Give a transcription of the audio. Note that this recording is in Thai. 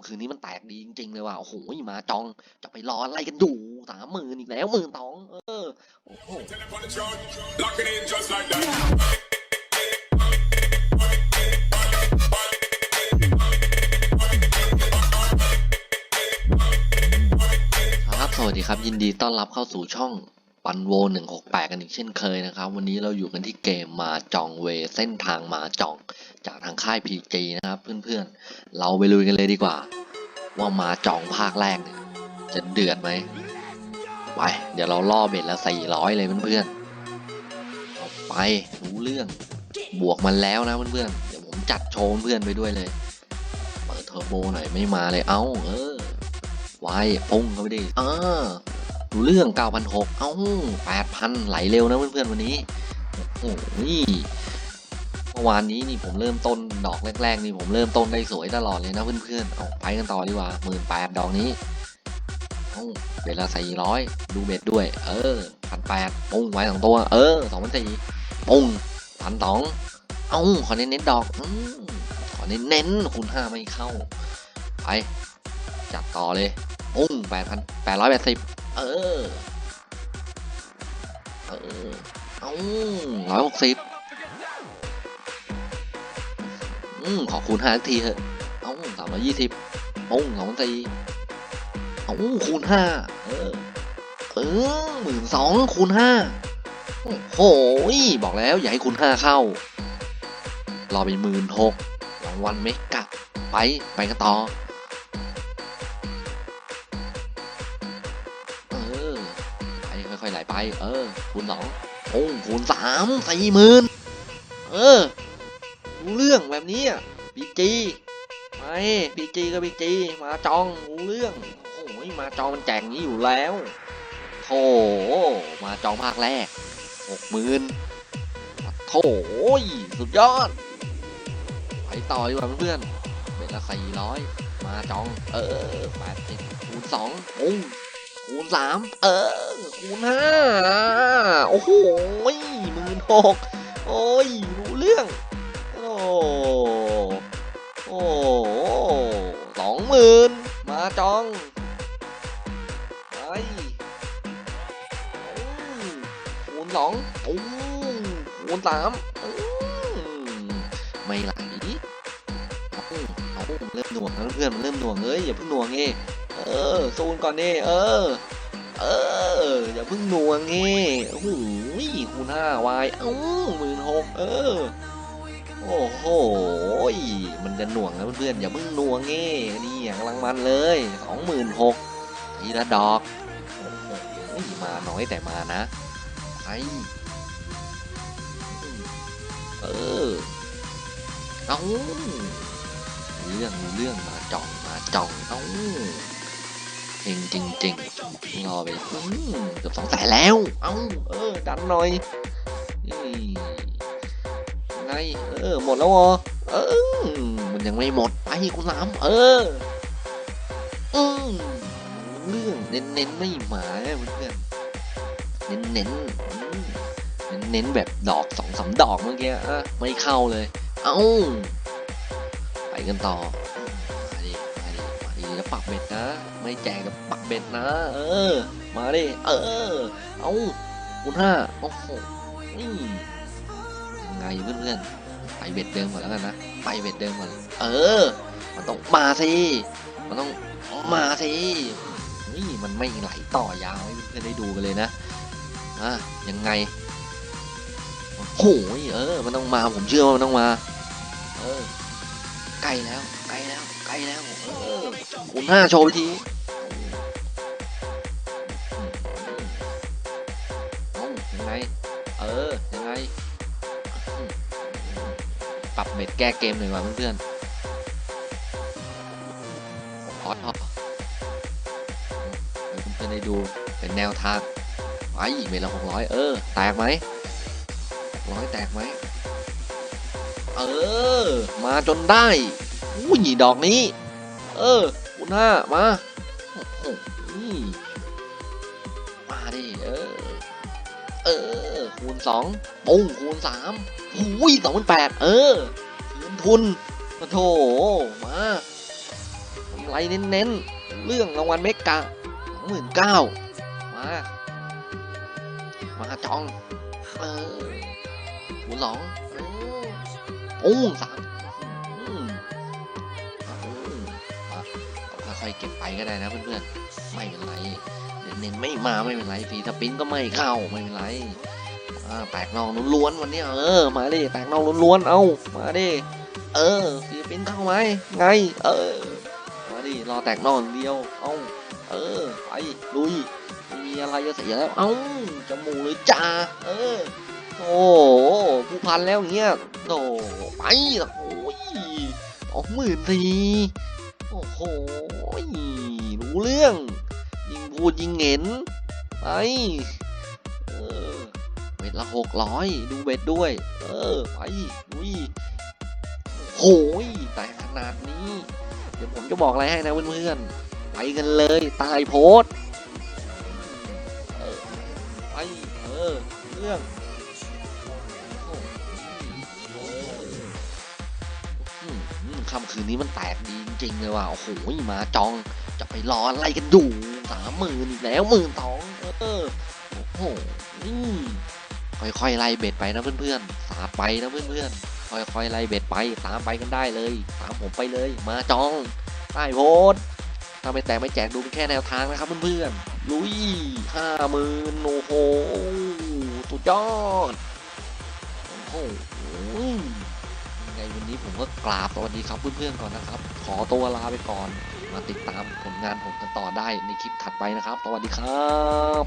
ำคืนนี้มันแตกดีจริงๆเลยว่ะโอ้โหมาจองจะไปรออะไรกันอยู่สามหมื่นอีกแล้วหมื่นสองเออโอ้โหครับสวัสดีครับยินดีต้อนรับเข้าสู่ช่อง ปันโว 168 กันอีกเช่นเคยนะครับ วันนี้เราอยู่กันที่เกมมาจองเวเส้นทางมาจองจากทางค่าย PG นะครับ เพื่อนๆ เราไปลุยกันเลยดีกว่า ว่ามาจองภาคแรกเนี่ยจะเดือดไหมไป เดี๋ยวเราล่อเบ็ดละ 400 เลยเพื่อนๆเอาไปรู้เรื่องบวกมันแล้วนะเพื่อนๆเดี๋ยวผมจัดโชว์เพื่อนไปด้วยเลยเปิดเทอร์โบหน่อยไม่มาเลยเอ้าเออไว้ปุ้งเข้าไปดิเออ ดูเรื่อง 9,600 เอ้า 8,000 ไหลเร็วนะเพื่อนๆวันนี้ โอ้โหนี่เมื่อวานนี้นี่ผมเริ่มต้นดอกแรกๆนี่ผมเริ่มต้นได้สวยตลอดเลยนะเพื่อนๆ เอาไปกันต่อดีกว่าหมื่นแปดดอกนี้เอ้าเบ็ดละสี่ร้อยดูเบ็ดด้วย เออพันแปดปุ้งไว้สองตัว เออสองพันสี่ปุ้งพันสองเอ้าขอเน้นๆดอกอขอเน้นๆคูณห้าไม่เข้า ไป จัดต่อเลย ปุ้งแปดพันแปดร้อยแปดสิบเออ เออเอาร้อยหกสิบอืมขอคูณห้าสักทีเถอะเอาสามร้อยยี่สิบปุ้งสองพันสี่เอาคูณห้าเออ เออหมื่นสองคูณห้าโอ้โหบอกแล้วอย่าให้คูณห้าเข้า รอไปหมื่นหกรางวัลไม่กลับไป ไปกันต่อเอ ไปเออคูณสองโอ้คูณสามสี่หมื่นเออรู้เรื่องแบบนี้อะพีจีไม่ปีจีก็พีจีมาจองรู้เรื่องโอ้ยมาจองมันแจกงนี้อยู่แล้วโถมาจองภาคแรกหกหมื่นโถสุดยอดไปต่อดีกว่าเพื่อนเป็นละสี่ร้อยมาจอง เออแปดสิบคูณสองโอ้ คูณสามเออ คูณห้าโอ้โหหมื่นหกโอ้ย รู้เรื่อง โอ้โอ้สองหมื่นมาจองไปอืมคูณสองโอ้คูณสามอืมไม่ไหลเอาเอาเริ่มหน่วงแล้วเพื่อนมันเริ่มหน่วงเอ้ยอย่าเพิ่งหน่วงเอ้ เออซูนก่อนนี่เออ เออ อย่าเพิ่งหน่วงเงี้โอ้โหคูณห้าวายเอ้าหมื่นหกเออ โอ้โหมันจะหน่วงนะเพื่อนๆอย่าเพิ่งหน่วงเงี้นี่กำลังมันเลยสองหมื่นหกทีละดอกโอ้โหมาน้อยแต่มานะไอเออเอาเรื่องเรื่องมาจ่องมาจ่องเอ้า จริงจริงจริงรอไปอืมเกือบสองแสนแล้ว เอ้า เออ ดันหน่อยนี่ไง เออ หมดแล้วเหรอเออ มันยังไม่หมด ไปคุณสามเออ อืมเรื่องเน้นเน้นๆไม่หมาเพื่อนเน้นเน้นเน้นเน้นแบบดอกสองสามดอกเมื่อกี้อะไม่เข้าเลย เอ้า ไปกันต่อ ไม่แจกแล้วปักเบ็ดนะ เออ มาดิ เออ เอาคุณห้าโอ้โหนี่ยังไงเพื่อนๆไปเบ็ดเดิมก่อนแล้วกันนะ ไปเบ็ดเดิมก่อน เออ มันต้องมาสิ มันต้องมาสิ นี่มันไม่ไหลต่อยาวให้เพื่อนๆได้ดูกันเลยนะอะยังไงโอ้โหเออ มันต้องมา ผมเชื่อว่ามันต้องมา เออ ใกล้แล้ว ใกล้แล้ว ใกล้แล้ว เออคูณห้าโชว์ที ยังไง เออ ยังไง ปรับเม็ดแก้เกมหน่อยว่ะเพื่อนๆขอทอเพื่อนๆได้ดูเป็นแนวทางไปเม็ดละหกร้อยเออ แตกไหมร้อยแตกไหม เออ มาจนได้อุ้ยดอกนี้ เออคุณห้ามามาดิ เออ เออ คูณสองปุ้งคูณสามอุ้ยสองพันแปดเออคืนทุนมาโถมาำไรเน้นๆ เรื่องรางวัลเมกะสองหมื่นเก้ามา มาจอง เออหมุนหลองเออปุ้งสามอือมาค่อยๆเก็บไปก็ได้นะเพื่อนๆ ไม่เป็นไร เน้นๆไม่มาไม่เป็นไรฟรีสปินก็ไม่เข้าไม่เป็นไรแตกนอกล้วนๆวันนี้เออมาดิแตกนอกล้วนๆเอามาดิเออฟรีสปินเข้าไหมไง เออมาดิรอแตกนอกอย่างเดียวเอาเออไปลุยไม่มีอะไรจะเสียแล้ว เอ้าจมูกเลยจ้าเออโอ้ผู้พันแล้วเงี้ยโอ้ไปโอ้ยสองหมื่นสี่โอ้โหรู้เรื่อง ยิงพูดยิงเห็นไปเออเบ็ดละหกร้อยดูเบ็ดด้วย เออไปดุยโหยแต่ขนาดนี้ เดี๋ยวผมจะบอกอะไรให้นะเพื่อนๆไปกันเลยตายโพสต์เออไปเออเรื่องค่ำคืนนี้มันแตกดีจริงๆเลยว่ะโอ้โหมาจองจะไปรออะไรกันดู สามหมื่นอีกแล้วหมื่นสองเออโอ้โหค่อยๆไล่เบ็ดไปนะเพื่อนๆสาไปนะเพื่อนๆค่อยๆไล่เบ็ดไปตามไปกันได้เลยตามผมไปเลย มาจองใต้โพสถ้าไม่แตกไม่แจกดูเป็นแค่แนวทางนะครับเพื่อนๆลุยห้าหมื่นโอ้โหสุดยอดโอ้โหยังไงวันนี้ผมก็กราบสวัสดีครับเพื่อนๆก่อนนะครับ ขอตัวลาไปก่อน มาติดตามผลงานผมกันต่อได้ในคลิปถัดไปนะครับ สวัสดีครับ